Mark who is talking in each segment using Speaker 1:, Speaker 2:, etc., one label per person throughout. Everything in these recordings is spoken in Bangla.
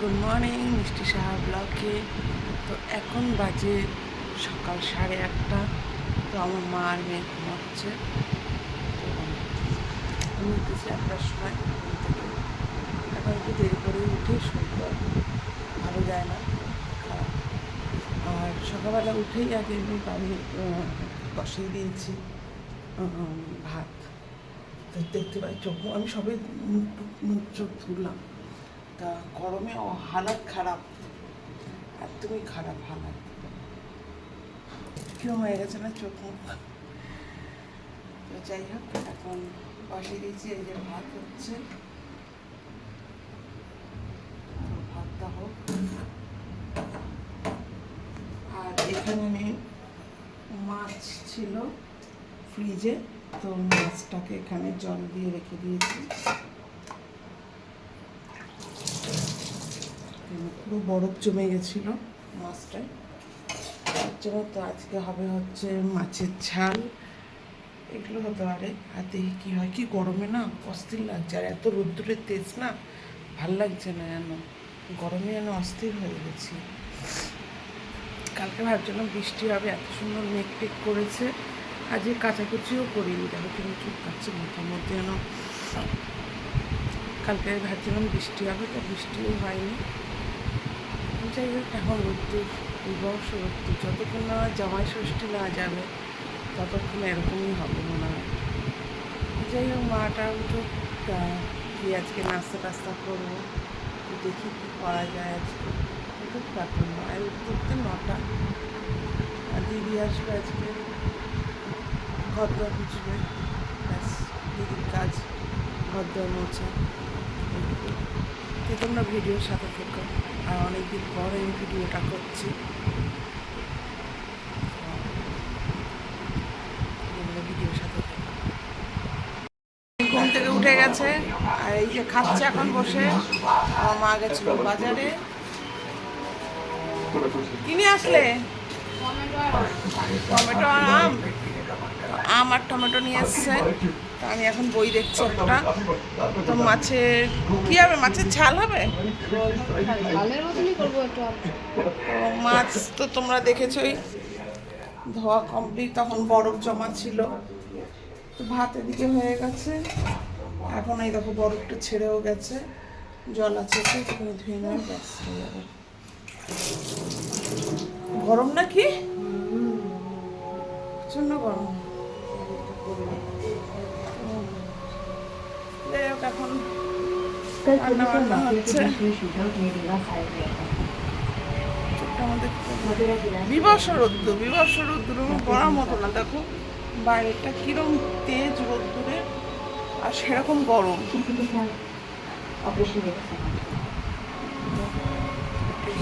Speaker 1: গুড মর্নিং মিষ্টি সাহা ব্লকে তো এখন বাজে সকাল সাড়ে আটটা। তো আমার মা আর মেয়ে ঘুমাচ্ছে। আমি উঠেছি আটটার সময় ঘুম থেকে। এখন একটু দেরি করে উঠে শুনতে ভালো যায় না আর সকালবেলা উঠেই আগে আমি বাড়ি বসিয়ে দিয়েছি ভাত। দেখতে পাই চোখ, আমি সবে মুখ মুখ চোখ ধুলাম। তা গরমে হালাত খারাপ। একদমই খারাপ হালাত। কেউ হয়ে গেছে না চোখ তো যাই হোক, এখন বসিয়ে দিয়েছি, এই যে ভাত হচ্ছে। ভাতটা হোক। আর এখানে মাছ ছিল ফ্রিজে, তো মাছটাকে এখানে জল দিয়ে রেখে দিয়েছি। পুরো বরফ জমে গেছিল মাছটায়। তার জন্য তো আজকে হবে হচ্ছে মাছের ঝাল। এগুলো হতে পারে। আর দেখি কী হয়। কি গরমে না অস্থির লাগছে। আর এত রোদ্দুরের তেজ না, ভালো লাগছে না যেন। গরমে যেন অস্থির হয়ে গেছি। কালকে ভাবছিলাম বৃষ্টি হবে, এত সুন্দর মেঘ টেক করেছে। আজকে কাচাকুচিও করিনি। দেখো তুমি চুপ কাচ্ছে মাথার মধ্যে যেন। কালকে ভাবছিলাম বৃষ্টি হবে, তো বৃষ্টিও হয়নি। যাই হোক, এখন রোদ্দুর বিবর্ষ রোদ্দুর। যতক্ষণ না জামাই ষষ্ঠী না যাবে, ততক্ষণ এরকমই হবে মনে হয়। যাই হোক, মাটা উঠুক কি আজকে নাস্তা টাস্তা করব। দেখি কী করা যায় আজকে। উঠুক তখন মায়ের উঠতে নটা। আর দিদি আসবে আজকে। ঘর দর মুছবে। ব্যাস, দিদির কাজ ঘর দর মোছা। তো তোমরা ভিডিওর সাথে থেকো। অনেকদিন পর আমি ভিডিওটা করছি। ঘুম থেকে উঠে গেছে, আর এই যে খাচ্ছে এখন বসে, আমার মা গেছিল বাজারে। কিনে আসলে? টমেটো আর আম। আম আর টমেটো নিয়ে এসছে। তো আমি এখন বই দেখছি একটা। তো মাছের কি হবে মাছের ঝাল হবে? তো মাছ তো তোমরা দেখেছই। ধোয়া কমপ্লিট তখন বরফ জমা ছিল। তো ভাত এদিকে হয়ে গেছে। এখন এই দেখো বরফটা ছেড়েও গেছে। জল আছে তো এখানে ধুয়ে নেবে ব্যাস হয়ে যাবে। গরম নাকি? প্রচণ্ড গরম। এখন রান্না বান্না হচ্ছে। বিবর্ষ রোদ্দুর বিবর্ষ রোদ্দুর পড়ার মতো না। দেখো বাইরেটা কিরম তেজ রোদ্দুরে আর সেরকম গরম।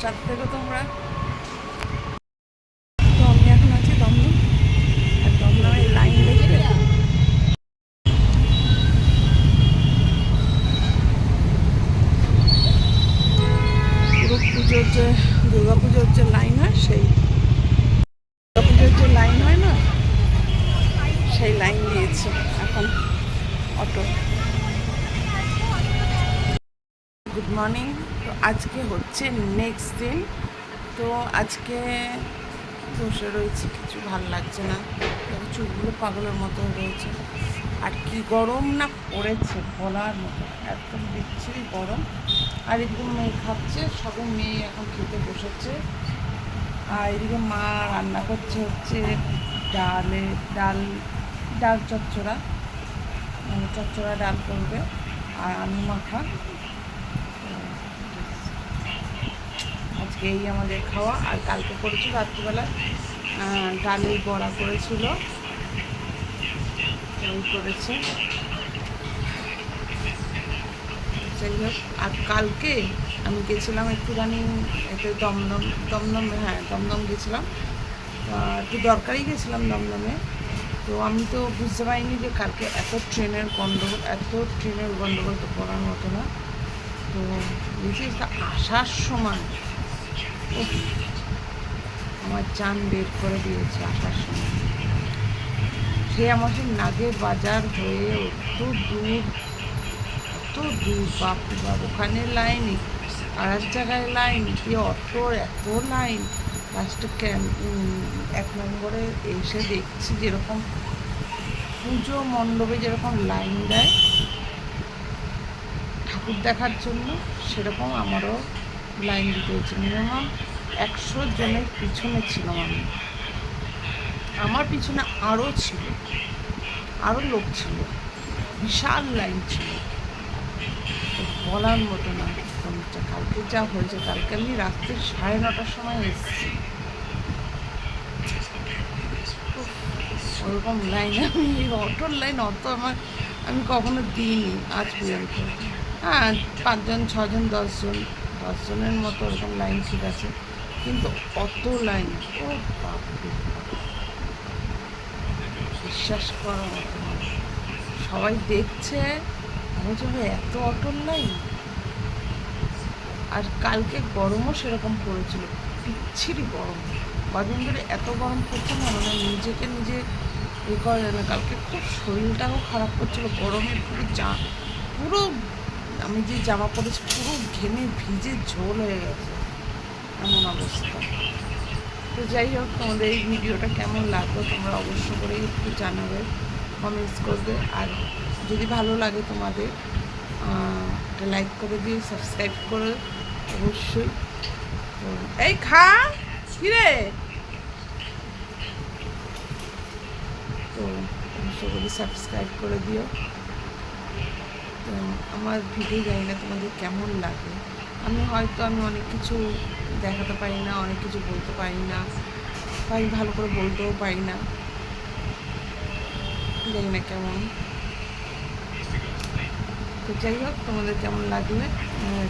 Speaker 1: সাথ থেকে তোমরা যে লাইন হয় না, সেই লাইন দিয়েছে এখন অটো। গুড মর্নিং তো আজকে হচ্ছে নেক্সট দিন। তো আজকে বসে রয়েছে, কিছু ভালো লাগছে না। চুলগুলো পাগলের মতো রয়েছে। আর কি গরম না পড়েছে, বলার মতো। একদম বিচ্ছিরি গরম। আর এদিকে মেয়ে খাচ্ছে, সবে মেয়ে এখন খেতে বসেছে। আর এদিকে মা রান্না করছে হচ্ছে ডালে, ডাল ডাল চচ্চড়া। মানে চচ্চড়া ডাল করবে আর আলু মাখা। আজকে এই আমাদের খাওয়া। আর কালকে করেছিল রাত্রিবেলা ডালের বড়া করেছিল। করেছে। যাই হোক, আর কালকে আমি গেছিলাম একটু একটুখানি এতে দমদম দমদম হ্যাঁ দমদম গেছিলাম। একটু দরকারই গেছিলাম দমদমে। তো আমি তো বুঝতে পারিনি যে কালকে এত ট্রেনের গন্ডগোল, এত ট্রেনের গন্ডগোল তো করার মতো না। তো বিশেষ আসার সময় আমার চান বের করে দিয়েছে আসার সময়। সে আমাকে নাগে বাজার হয়ে অত দূর দূর বাপ বাপ, ওখানে লাইন আর এক জায়গায় লাইন দিয়ে অটোর এত লাইন লাস্টে ক্যাম এক নম্বরে এসে দেখছি যেরকম পুজো মণ্ডপে যেরকম লাইন দেয়, ঠাকুর দেখার জন্য সেরকম আমারও লাইন দিতে হয়েছে। মিনিমাম একশো জনের পিছনে ছিলাম আমি। আমার পিছনে আরও ছিল আরও লোক ছিল, বিশাল লাইন ছিল। বলার মতো না একদম কালকে যা হয়েছে, কালকে আমি রাত্রে সাড়ে নটার সময় এসেছি। ওরকম লাইন আমি, অটোর লাইন অত আমার, আমি কখনো দিইনি আজ পর্যন্ত। হ্যাঁ পাঁচজন, ছজন, দশজন, দশজনের মতো ওরকম লাইন ঠিক আছে, কিন্তু অত লাইন ও বাপরে। বাপ। বিশ্বাস মতো সবাই দেখছে আমি যে এত অটোর লাইন আর কালকে গরমও সেরকম পড়েছিল বিচ্ছিরি গরম। কদিন ধরে এত গরম পড়ছে না মানে নিজেকে নিজে এ করা না কালকে খুব শরীরটাও খারাপ করছিল, গরমে পুরো জা পুরো আমি যে জামা পরেছি, পুরো ঘেমে ভিজে ঝোল হয়ে গেছে। এমন অবস্থা। তো যাই হোক, তোমাদের এই ভিডিওটা কেমন লাগল তোমরা অবশ্য করে একটু জানাবে কমেন্টস করবে। আর যদি ভালো লাগে তোমাদের একটা লাইক করে দিও সাবস্ক্রাইব করে, অবশ্যই। এই খা, কিরে? তো করে সাবস্ক্রাইব করে দিও। তো, আমার ভিডিও জানি না তোমাদের কেমন লাগে। আমি হয়তো আমি অনেক কিছু দেখাতে পারি না, অনেক কিছু বলতে পারি না আমি ভালো করে বলতেও পারি না। জানি না কেমন। তো যাই হোক, তোমাদের কেমন লাগবে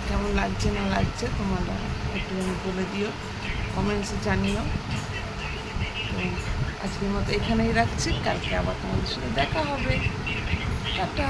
Speaker 1: কেমন লাগছে না লাগছে তোমরা একটু বলে দিও কমেন্টসে জানিও। তো আজকের মতো এখানেই রাখছি, কালকে আবার তোমাদের সাথে দেখা হবে। টাটা।